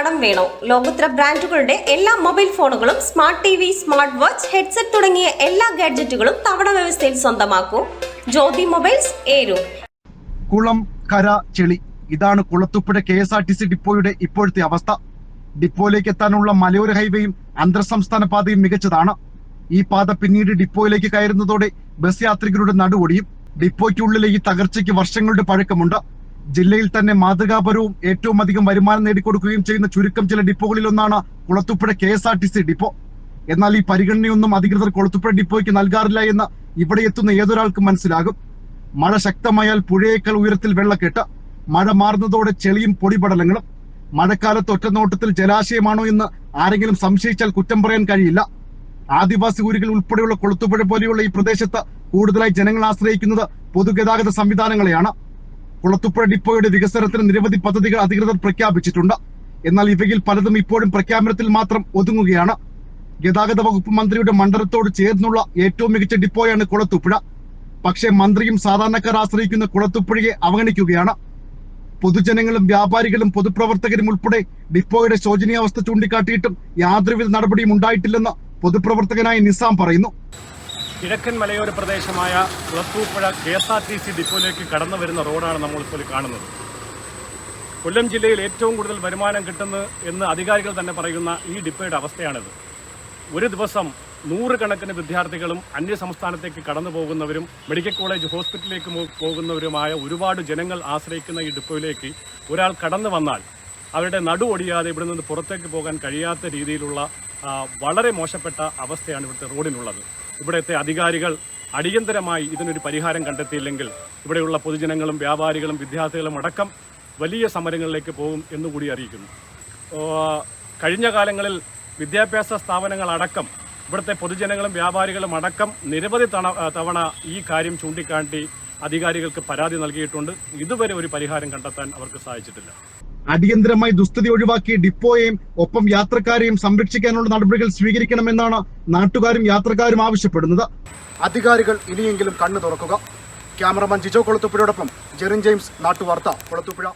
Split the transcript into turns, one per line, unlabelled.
കടം വേണോ? ലോകോത്തര ബ്രാൻഡുകളുടെ എല്ലാ മൊബൈൽ ഫോണുകളും smart T V smart watch headset തുടങ്ങിയ എല്ലാ ഗാഡ്ജറ്റുകളും തവണ വ്യവസ്ഥയിൽ സ്വന്തമാക്കൂ. ജ്യോതി മൊബൈൽസ്
കുളം കര ചെളി. ഇതാണ് Kulathupuzha K S R T C ഡിപ്പോയുടെ ഇപ്പോഴത്തെ അവസ്ഥ. ഡിപ്പോയിലേക്ക് എത്താനുള്ള മലയോര ഹൈവേയും അന്തർ സംസ്ഥാന പാതയും മികച്ചതാണ്. ഈ പാത പിന്നീട് ഡിപ്പോയിലേക്ക് കയറുന്നതോടെ ബസ് യാത്രികരുടെ നടുവൊടിയും. ഡിപ്പോയ്ക്കുള്ളിലെ ഈ തകർച്ചയ്ക്ക് വർഷങ്ങളുടെ പഴക്കമുണ്ട്. ജില്ലയിൽ തന്നെ മാതൃകാപരവും ഏറ്റവും അധികം വരുമാനം നേടിക്കൊടുക്കുകയും ചെയ്യുന്ന ചുരുക്കം ചില ഡിപ്പോകളിൽ ഒന്നാണ് Kulathupuzha K S R T C depot. എന്നാൽ ഈ പരിഗണനയൊന്നും അധികൃതർ കുളത്തുപ്പുഴ ഡിപ്പോയ്ക്ക് നൽകാറില്ല എന്ന് ഇവിടെ എത്തുന്ന ഏതൊരാൾക്കും മനസ്സിലാകും. മഴ ശക്തമായാൽ പുഴയേക്കാൾ ഉയരത്തിൽ വെള്ളക്കെട്ട് മഴ മാറുന്നതോടെ ചെളിയും പൊടിപടലങ്ങളും മഴക്കാലത്ത് ഒറ്റനോട്ടത്തിൽ ജലാശയമാണോ എന്ന് ആരെങ്കിലും സംശയിച്ചാൽ കുറ്റം പറയാൻ കഴിയില്ല. ആദിവാസി ഊരുകൾ ഉൾപ്പെടെയുള്ള കൊളുത്തുപുഴ പോലെയുള്ള ഈ പ്രദേശത്ത് കൂടുതലായി ജനങ്ങൾ ആശ്രയിക്കുന്നത് പൊതുഗതാഗത സംവിധാനങ്ങളെയാണ്. കുളത്തുപ്പുഴ ഡിപ്പോയുടെ വികസനത്തിന് നിരവധി പദ്ധതികൾ അധികൃതർ പ്രഖ്യാപിച്ചിട്ടുണ്ട്. എന്നാൽ ഇവയിൽ പലതും ഇപ്പോഴും പ്രഖ്യാപനത്തിൽ മാത്രം ഒതുങ്ങുകയാണ്. ഗതാഗത വകുപ്പ് മന്ത്രിയുടെ മണ്ഡലത്തോട് ചേർന്നുള്ള ഏറ്റവും മികച്ച ഡിപ്പോയാണ് കുളത്തുപ്പുഴ. പക്ഷേ മന്ത്രിയും സാധാരണക്കാർ ആശ്രയിക്കുന്ന കുളത്തുപ്പുഴയെ അവഗണിക്കുകയാണ്. പൊതുജനങ്ങളും വ്യാപാരികളും പൊതുപ്രവർത്തകരും ഉൾപ്പെടെ ഡിപ്പോയുടെ ശോചനീയാവസ്ഥ ചൂണ്ടിക്കാട്ടിയിട്ടും യാതൊരുവിധ നടപടിയും ഉണ്ടായിട്ടില്ലെന്ന് പൊതുപ്രവർത്തകനായ നിസാം പറയുന്നു.
കിഴക്കൻ മലയോര പ്രദേശമായ Kulathupuzha K S R T C ഡിപ്പോയിലേക്ക് കടന്നു വരുന്ന റോഡാണ് നമ്മളിപ്പോൾ കാണുന്നത്. കൊല്ലം ജില്ലയിൽ ഏറ്റവും കൂടുതൽ വരുമാനം കിട്ടുന്നു എന്ന് അധികാരികൾ തന്നെ പറയുന്ന ഈ ഡിപ്പോയുടെ അവസ്ഥയാണിത്. ഒരു ദിവസം നൂറുകണക്കിന് വിദ്യാർത്ഥികളും അന്യ സംസ്ഥാനത്തേക്ക് കടന്നു പോകുന്നവരും മെഡിക്കൽ കോളേജ് ഹോസ്പിറ്റലിലേക്ക് പോകുന്നവരുമായ ഒരുപാട് ജനങ്ങൾ ആശ്രയിക്കുന്ന ഈ ഡിപ്പോയിലേക്ക് ഒരാൾ കടന്നു വന്നാൽ അവരുടെ നടു ഒടിയാതെ ഇവിടെ നിന്ന് പുറത്തേക്ക് പോകാൻ കഴിയാത്ത രീതിയിലുള്ള വളരെ മോശപ്പെട്ട അവസ്ഥയാണ് ഇവിടുത്തെ റോഡിനുള്ളത്. ഇവിടുത്തെ അധികാരികൾ അടിയന്തരമായി ഇതിനൊരു പരിഹാരം കണ്ടെത്തിയില്ലെങ്കിൽ ഇവിടെയുള്ള പൊതുജനങ്ങളും വ്യാപാരികളും വിദ്യാർത്ഥികളും അടക്കം വലിയ സമരങ്ങളിലേക്ക് പോകും എന്നുകൂടി അറിയിക്കുന്നു. കഴിഞ്ഞ കാലങ്ങളിൽ വിദ്യാഭ്യാസ സ്ഥാപനങ്ങളടക്കം ഇവിടുത്തെ പൊതുജനങ്ങളും വ്യാപാരികളും അടക്കം നിരവധി തവണ ഈ കാര്യം ചൂണ്ടിക്കാട്ടി അധികാരികൾക്ക് പരാതി നൽകിയിട്ടുണ്ട്. ഇതുവരെ ഒരു പരിഹാരം കണ്ടെത്താൻ അവർക്ക് സാധിച്ചിട്ടില്ല.
അടിയന്തരമായി ദുസ്ഥിതി ഒഴിവാക്കി ഡിപ്പോയെയും ഒപ്പം യാത്രക്കാരെയും സംരക്ഷിക്കാനുള്ള നടപടികൾ സ്വീകരിക്കണമെന്നാണ് നാട്ടുകാരും യാത്രക്കാരും ആവശ്യപ്പെടുന്നത്. അധികാരികൾ ഇനിയെങ്കിലും കണ്ണു തുറക്കുക. ക്യാമറമാൻ ജിജോ കൊളുത്തുപ്പുഴയോടൊപ്പം ജെറിൻ ജെയിംസ് നാട്ടുവാർത്ത കൊളുത്തുപുഴ